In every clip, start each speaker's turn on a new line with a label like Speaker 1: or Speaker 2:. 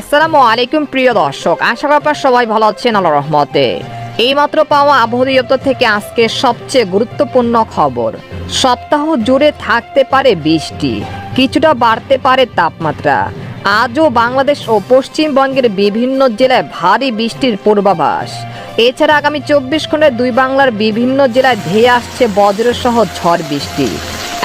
Speaker 1: আসসালামু আলাইকুম, প্রিয় দর্শক। আশা করি আপনারা সবাই ভালো আছেন আল্লাহ রহমতে। এইমাত্র পাওয়া আবহাওয়া দপ্তর থেকে আজকে সবচেয়ে গুরুত্বপূর্ণ খবর। সপ্তাহ জুড়ে থাকতে পারে বৃষ্টি, কিছুটা বাড়তে পারে তাপমাত্রা। আজও বাংলাদেশ ও পশ্চিমবঙ্গের বিভিন্ন জেলায় ভারী বৃষ্টির পূর্বাভাস। এছাড়া আগামী চব্বিশ ঘন্টায় দুই বাংলার বিভিন্ন জেলায় ধেয়ে আসছে বজ্রসহ ঝড় বৃষ্টি।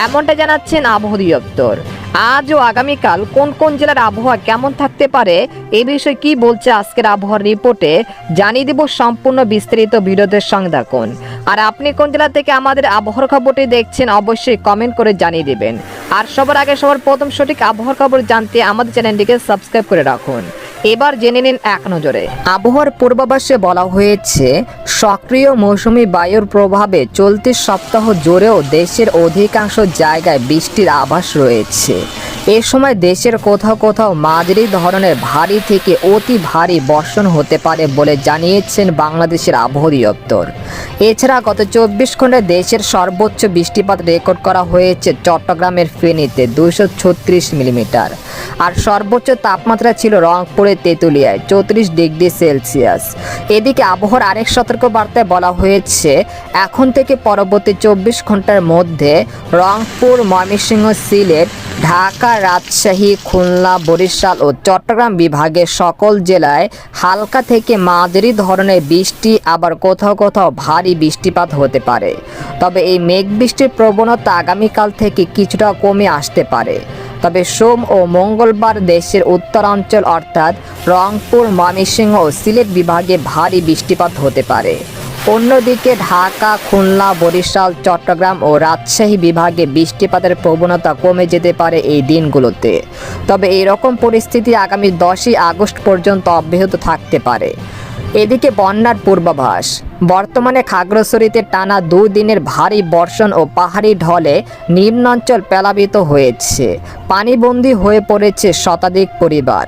Speaker 1: এমনটা জানাচ্ছেন আবহাওয়া দপ্তর। আজ ও আগামীকাল কোন কোন জেলার আবহাওয়া কেমন থাকতে পারে, এ বিষয়ে কি বলছে আজকের আবহাওয়ার রিপোর্টে, জানিয়ে দেব সম্পূর্ণ বিস্তারিত বিরোধের সঙ্গে থাকুন আর আপনি কোন জেলা থেকে আমাদের আবহাওয়ার খবরটি দেখছেন, অবশ্যই কমেন্ট করে জানিয়ে দেবেন। আর সবার আগে সবার প্রথম সঠিক আবহাওয়ার খবর জানতে আমাদের চ্যানেলটিকে সাবস্ক্রাইব করে রাখুন। এবার জেনে নিন এক নজরে। আবহাওয়ার পূর্বাভাসে বলা হয়েছে, সক্রিয় মৌসুমি বায়ুর প্রভাবে চলতি সপ্তাহ জোরেও দেশের অধিকাংশ জায়গায় বৃষ্টির আভাস রয়েছে। এ সময় দেশের কোথাও কোথাও মাঝারি ধরনের ভারী থেকে অতি ভারী বর্ষণ হতে পারে বলে জানিয়েছেন বাংলাদেশের আবহাওয়া দপ্তর। এছাড়া গত চব্বিশ ঘন্টায় দেশের সর্বোচ্চ বৃষ্টিপাত রেকর্ড করা হয়েছে চট্টগ্রামের ফেনীতে দুইশো ছত্রিশ মিলিমিটার। আর সর্বোচ্চ তাপমাত্রা ছিল রংপুরের তেঁতুলিয়ায় চৌত্রিশ ডিগ্রি সেলসিয়াস। এদিকে আবহাওয়ার আরেক সতর্ক বার্তায় বলা হয়েছে, এখন থেকে পরবর্তী চব্বিশ ঘণ্টার মধ্যে রংপুর, ময়মনসিংহ, সিলেট ঢাকা রাজশাহী, খুলনা, বরিশাল ও চট্টগ্রাম বিভাগের সকল জেলায় হালকা থেকে মাঝারি ধরনের বৃষ্টি, আবার কোথাও কোথাও ভারী বৃষ্টিপাত হতে পারে। তবে এই মেঘ বৃষ্টির প্রবণতা আগামীকাল থেকে কিছুটা কমে আসতে পারে। তবে সোম ও মঙ্গলবার দেশের উত্তরাঞ্চল অর্থাৎ রংপুর, ময়মনসিংহ ও সিলেট বিভাগে ভারী বৃষ্টিপাত হতে পারে। অন্যদিকে ঢাকা, খুলনা, বরিশাল, চট্টগ্রাম ও রাজশাহী বিভাগে বৃষ্টিপাতের প্রবণতা কমে যেতে পারে এই দিনগুলোতে। তবে এই রকম পরিস্থিতি আগামী দশই আগস্ট পর্যন্ত অব্যাহত থাকতে পারে। এদিকে বন্যার পূর্বাভাস। বর্তমানে খাগড়াছড়িতে টানা দুই দিনের ভারী বর্ষণ ও পাহাড়ি ঢলে নিম্নাঞ্চল প্লাবিত হয়েছে। পানিবন্দী হয়ে পড়েছে শতাধিক পরিবার।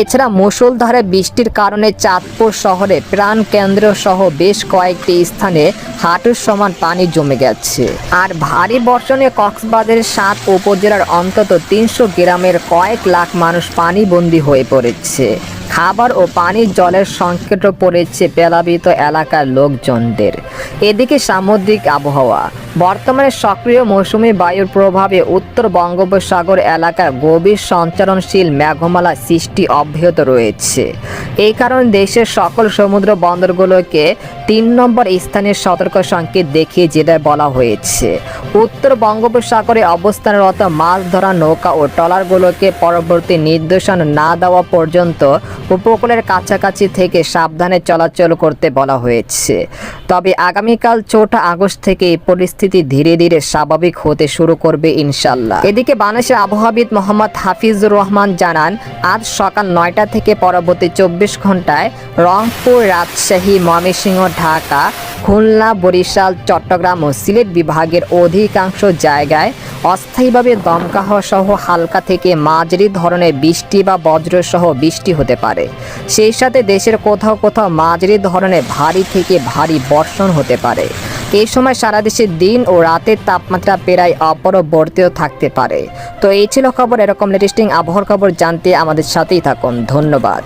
Speaker 1: এছাড়া মুষলধারে বৃষ্টির কারণে চাঁদপুর শহরে প্রাণ কেন্দ্র সহ বেশ কয়েকটি স্থানে হাঁটুর সমান পানি জমে গেছে। আর ভারী বর্ষণে কক্সবাজারের সাত উপজেলার অন্তত তিনশো গ্রামের কয়েক লাখ মানুষ পানিবন্দী হয়ে পড়েছে। খাবার ও পানির জলের সংকটও পড়েছে প্লাবিত এলাকার লোকজনদের। এদিকে সামুদ্রিক আবহাওয়া। বর্তমানে সক্রিয় মৌসুমী বায়ুর প্রভাবে উত্তর বঙ্গোপসাগর এলাকায় গভীর সঞ্চারণশীল মেঘমালা সৃষ্টি অব্যাহত রয়েছে। এই কারণে দেশের সকল সমুদ্র বন্দরগুলোকে তিন নম্বর স্থানের সতর্ক সংকেত দেখিয়ে যেটায় বলা হয়েছে। উত্তর বঙ্গোপসাগরে অবস্থানরত মাছ ধরা নৌকা ও ট্রলারগুলোকে পরবর্তী নির্দেশন না দেওয়া পর্যন্ত উপকূলের কাছাকাছি থেকে সাবধানে চলাচল করতে বলা হয়েছে। তবে আগামীকাল চৌঠা আগস্ট থেকে এই পরিস্থিতি ধীরে ধীরে স্বাভাবিক হতে শুরু করবে ইনশাল্লাহ এদিকে বাংলাদেশের আবহাওয়াবিদ মোহাম্মদ হাফিজুর রহমান জানান, আজ সকাল নয়টা থেকে পরবর্তী চব্বিশ ঘন্টায় রংপুর, রাজশাহী, ময়মনসিংহ, ঢাকা, খুলনা, বরিশাল, চট্টগ্রাম ও সিলেট বিভাগের অধিকাংশ জায়গায় অস্থায়ীভাবে দমকা হওয়া সহ হালকা থেকে মাঝারি ধরনের বৃষ্টি বা বজ্রসহ বৃষ্টি হতে পারে। সেই সাথে দেশের কোথাও কোথাও মাঝারি ধরনের ভারী থেকে ভারী বর্ষণ হতে পারে। এই সময় সারা দেশে দিন ও রাতের তাপমাত্রা প্রায় অপরবর্তীয় থাকতে পারে। তো এই ছিল খবর, এরকম লেটেস্টিং আবহাওয়ার খবর জানতে আমাদের সাথেই থাকুন। ধন্যবাদ।